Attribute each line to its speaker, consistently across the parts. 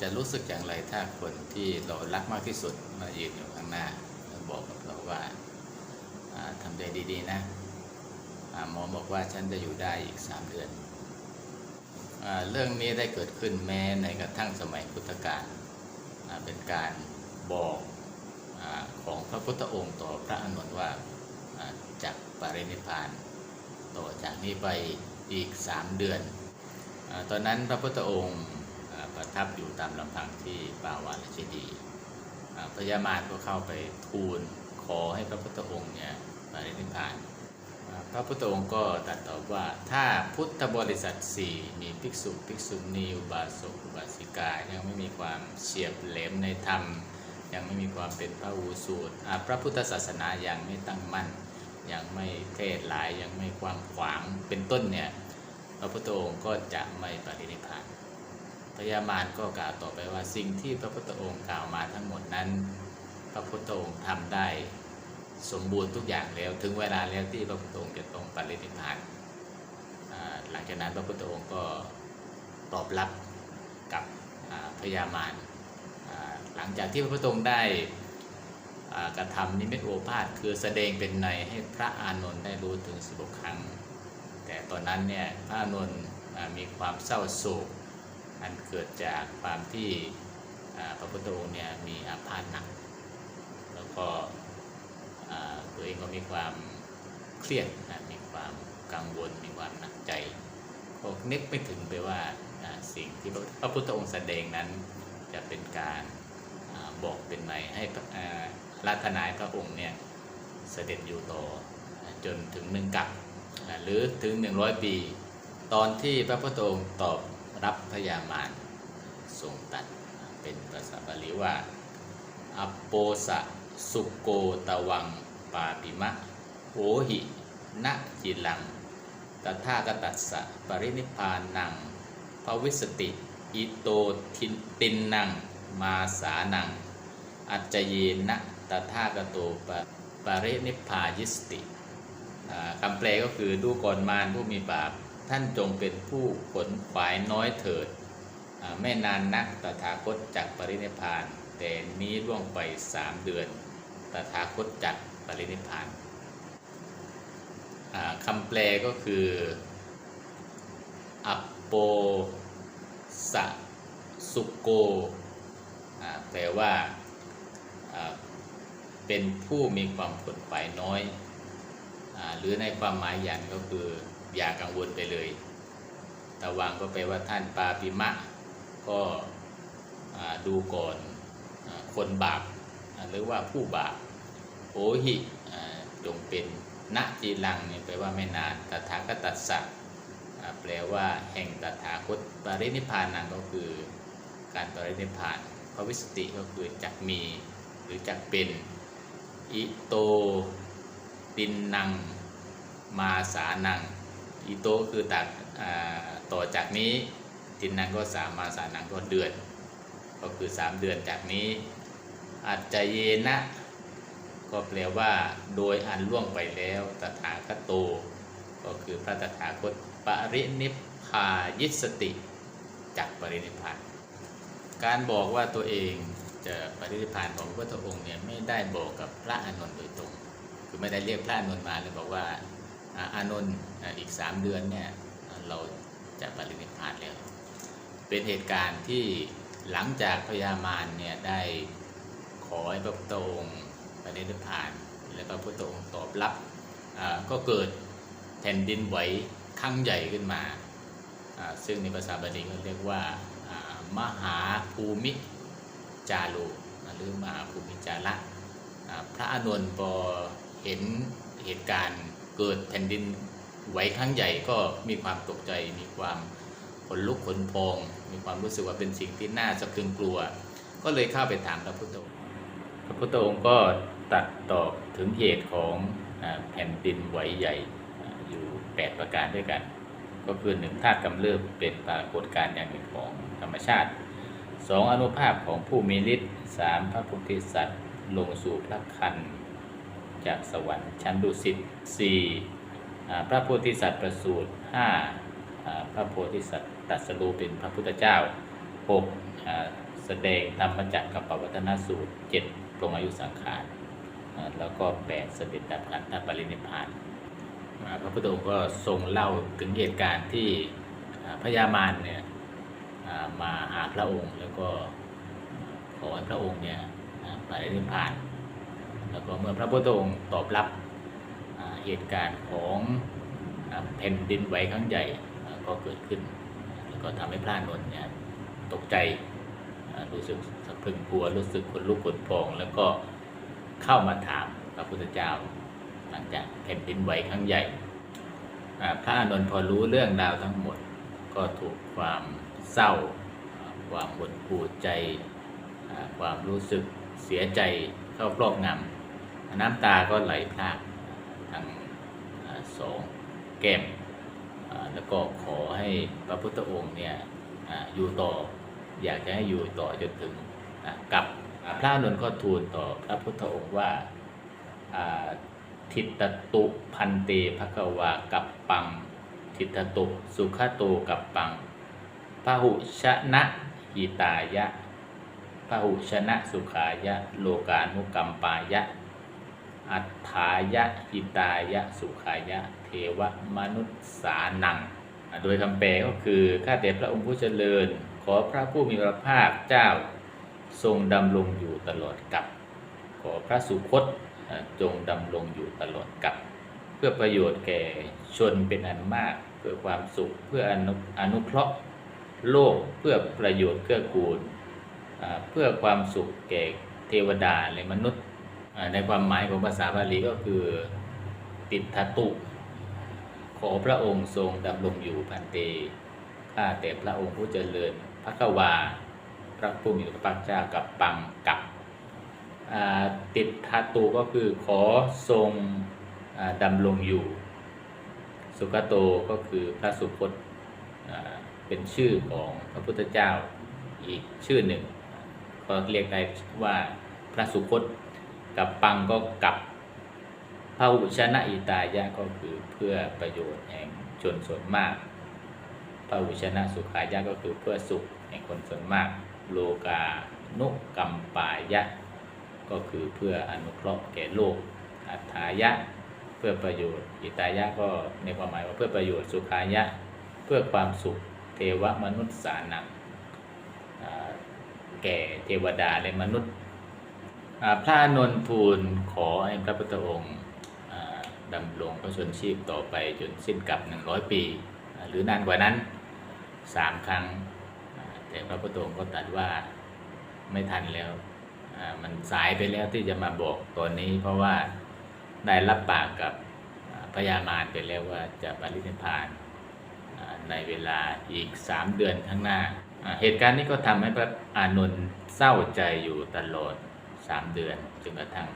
Speaker 1: จะรู้สึกอย่างไรถ้าคนที่เรารักมากที่สุดมายืนอยู่ข้างหน้าแล้วบอกกับเราว่าอ่าทำใจดีๆนะหมอบอกว่าฉันจะอยู่ได้อีกสามเดือนอเรื่องนี้ได้เกิดขึ้นแม้ในกระทั่งสมัยพุทธกาลเป็นการบอกอของพระพุทธองค์ต่อพระอานนท์ว่าจากปรินิพานต่อจากนี้ไปอีกสามเดือนอตอนนั้นพระพุทธองค์ ประทับอยู่ตามลำพังที่ป่าวาลเจดีย์พญามารก็เข้าไปทูลขอให้พระพุทธองค์เนี่ยปรินิพพานอ่าพระพุทธองค์ก็ตรัสตอบว่าถ้าพุทธบริษัทสี่มีภิกษุภิกษุณีอุบาสกอุบาสิกายังไม่มีความเฉียบแหลมในธรรม ยังไม่มีความเป็นพระหูสูตรพระพุทธศาสนายังไม่ตั้งมั่น ยังไม่เทศหลายยังไม่กว้างขวางเป็นต้นเนี่ยพระพุทธองค์ก็จะไม่ปรินิพพาน พญามารก็กล่าวต่อไปว่าสิ่งที่พระพุทธองค์กล่าวมาทั้งหมดนั้น พระพุทธองค์ทำได้สมบูรณ์ทุกอย่างแล้วถึงเวลาแล้วที่พระพุทธองค์จะต้องปรินิพพานหลังจากนั้นพระพุทธองค์ก็ตอบรับกับพญามารหลังจากที่พระพุทธองค์ได้กระทำนิมิตโอภาษคือแสดงเป็นในให้พระอานนท์ได้รู้ถึงสิบครั้ง แต่ตอนนั้นเนี่ยพระอานนท์มีความเศร้าโศก อันเกิดจากความที่พระพุทธองค์เนี่ยมีอาพาธหนัก แล้วก็ตัวเองก็มีความเครียดนะมีความกังวล มีความหนักใจก็นึกไม่ถึงไปว่าสิ่งที่พระพุทธองค์แสดงนั้นจะเป็นการอบอกเป็นในให้รัตนายพระองค์เนี่ยเสด็จอยู่ต่อจนถึงหนึ่งกับหรือถึง 100 ปี ตอนที่พระพุทธองค์ตอบ รับพยามารทรงตัดเป็นภาษาบาลีว่าอปโปสะสุโกตวังปาปิมะโหหินะจิลังตถาคตัสสะปรินิพพานังภวิสติ อิโตทินตินนัง มาสานัง อัจเจยนะตถาคโตปะปรินิพพายิสติคำแปลก็คือดูก่อนมารผู้มีบาป ท่านจงเป็นผู้ขนขวายน้อยเถิด ไม่นานนักตถาคตจักปรินิพาน แต่นี้ล่วงไปสามเดือนตถาคตจักปรินิพานคำแปลก็คืออัปโปสะสุโก แปลว่าเป็นผู้มีความขนขวายน้อยอหรือในความหมายอย่างก็คือ อย่ากังวลไปเลยตะวังก็แปลว่าท่านปาปิมะ ก็ดูก่อนคนบาปหรือว่าผู้บาปโอหิจงเป็นณจีลังเนี่ยแปลว่าไม่นานตถาคตัสสะแปลว่าแห่งตถาคตปรินิพานังก็คือการปรินิพพานพระวิสติก็คือจักมีหรือจักเป็นอิโตตินนังมาสานัง อิโตคือตัดต่อจากนี้ตินนังก็สามมาสานังก็เดือน ก็คือสามเดือนจากนี้ อัจจเยนะ ก็แปลว่าโดยอันล่วงไปแล้วตถาคตโต ก็คือพระตถาคตปรินิพพายิสติจักปรินิพพานการบอกว่าตัวเองจะปฏิพานของพระพุทธองค์เนี่ยไม่ได้บอกกับพระอานนท์โดยตรง คือไม่ได้เรียกพระอานนท์มาเลยบอกว่าอ่าอานนท์ อีกสามเดือนเนี่ยเราจะปรินิพพานแล้ว เป็นเหตุการณ์ที่หลังจากพญามารเนี่ยได้ขอให้พระพุทธองค์ปรินิพพาน แล้วก็พระพุทธองค์ตอบรับก็เกิดแผ่นดินไหวครั้งใหญ่ขึ้นมา ซึ่งในภาษาบาลีเรียกว่ามหาภูมิจารุหรือมหาภูมิจาระพระอานนท์พอเห็นเหตุการณ์เกิดแผ่นดิน ไหวครั้งใหญ่ก็มีความตกใจ มีความขนลุกขนพอง มีความรู้สึกว่าเป็นสิ่งที่น่าสะพรึงกลัว ก็เลยเข้าไปถามพระพุทธองค์พระพุทธองค์ก็ตัดตอบถึงเหตุของแผ่นดินไหวใหญ่อยู่ 8 ประการด้วยกัน ก็คือหนึ่งธาตุกำเริบเป็นปรากฏการณ์อย่างหนึ่งของธรรมชาติสองอนุภาพของผู้มีฤทธิ์สามพระพุทธสัตว์ลงสู่พระคันจากสวรรค์ชั้นดุสิตสี่ พระโพธิสัตว์ประสูติห้าพระโพธิสัตว์ตรัสรู้เป็นพระพุทธเจ้าหกแสดงธรรมจักรกับปวัตนสูตรเจ็ดปรงอายุสังขารแล้วก็แปดเสด็จดับขันธปรินิพานพระพุทธองค์ก็ทรงเล่าถึงเหตุการณ์ที่พญามารเนี่ยมาหาพระองค์แล้วก็ขอให้พระองค์เนี่ยปรินิพาน แล้วก็เมื่อพระพุทธองค์ตอบรับ เหตุการณ์ของแผ่นดินไหวครั้งใหญ่ก็เกิดขึ้น แล้วก็ทำให้พระอานนท์เนี่ยตกใจรู้สึกสะพรึงกลัวรู้สึกขนลุกขนพอง แล้วก็เข้ามาถามพระพุทธเจ้า หลังจากแผ่นดินไหวครั้งใหญ่พระอานนท์พอรู้เรื่องราวทั้งหมด ก็ถูกความเศร้า ความหดหู่ใจ ความรู้สึกเสียใจเข้าครอบงำน้ำตาก็ไหลพรากทั้ง สองแก้มแล้วก็ขอให้พระพุทธองค์เนี่ยอยู่ต่ออยากจะให้อยู่ต่อจนถึงกับพระนนท์ก็ทูลต่อพระพุทธองค์ว่าอ่าทิตตุพันเตภควากับปัง ทิตตุสุขโตกับปังพหุชนะหิตายะพหุชนะสุขายะ โลกานุกรรมปายะ อัฏฐายะหิตายะสุขายะ เทวมนุษย์สานัง โดยคำแปลก็คือข้าแต่พระองค์ผู้เจริญ ขอพระผู้มีพระภาคเจ้าทรงดำรงอยู่ตลอดกับ ขอพระสุคตจงดำรงอยู่ตลอดกับ เพื่อประโยชน์แก่ชนเป็นอันมาก เพื่อความสุขเพื่ออนุอนุเคราะห์โลกเพื่อประโยชน์เกื้อกูล เพื่อความสุขแก่เทวดาและมนุษย์ ในความหมายของภาษาบาลีก็คือติดทตุ ขอพระองค์ทรงดำรงอยู่พันเตข้าแต่พระองค์ผู้เจริญพระกวา พระผู้มีพระภาคเจ้ากับปังกับติดทาตูก็คือขอทรงดำรงอยู่ สุกโตก็คือพระสุคตเป็นชื่อของพระพุทธเจ้าอีกชื่อหนึ่งก็เรียกได้ว่าพระสุคต กับปังก็กับพระอุชนะอิตายะก็คือเพื่อประโยชน์แห่งชนส่วนมากพระอุชนะสุขายะก็คือเพื่อสุขแห่งคนส่วนมาก โลกานุกรรมปายะ ก็คือเพื่ออนุเคราะห์แก่โลก อัฏฐายะ เพื่อประโยชน์ อิตายะก็ในความหมายว่าเพื่อประโยชน์สุขายะ เพื่อความสุขเทวมนุษย์สานังแก่เทวดาและมนุษย์ พระนนทูลขอให้พระพุทธองค์ดำรงพระชนชีพต่อไปจนสิ้นกับหนึ่งร้อยปี หรือนานกว่านั้นสามครั้ง แต่พระพุทธองค์ก็ตรัสว่าไม่ทันแล้วมันสายไปแล้วที่จะมาบอกตอนนี้เพราะว่าได้รับปากกับพญามารไปแล้วว่าจะปรินิพพานในเวลาอีกสามเดือนข้างหน้าอ่าเหตุการณ์นี้ก็ทำให้พระอานนท์เศร้าใจอยู่ตลอด สามเดือนจนกระทั่ง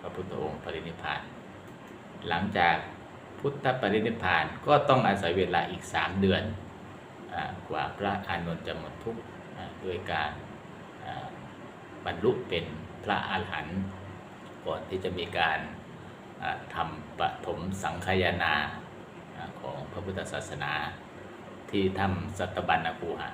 Speaker 1: พระพุทธองค์ปรินิพพาน หลังจากพุทธปรินิพพานก็ต้องอาศัยเวลาอีกสามเดือนกว่าพระอานนท์จะหมดทุกข์ด้วยการบรรลุเป็นพระอาหารหันต์ก่อนที่จะมีการทำปฐมสังคายนาอ่าของพระพุทธศาสนาที่ถ้ำสัตบัญญคูหา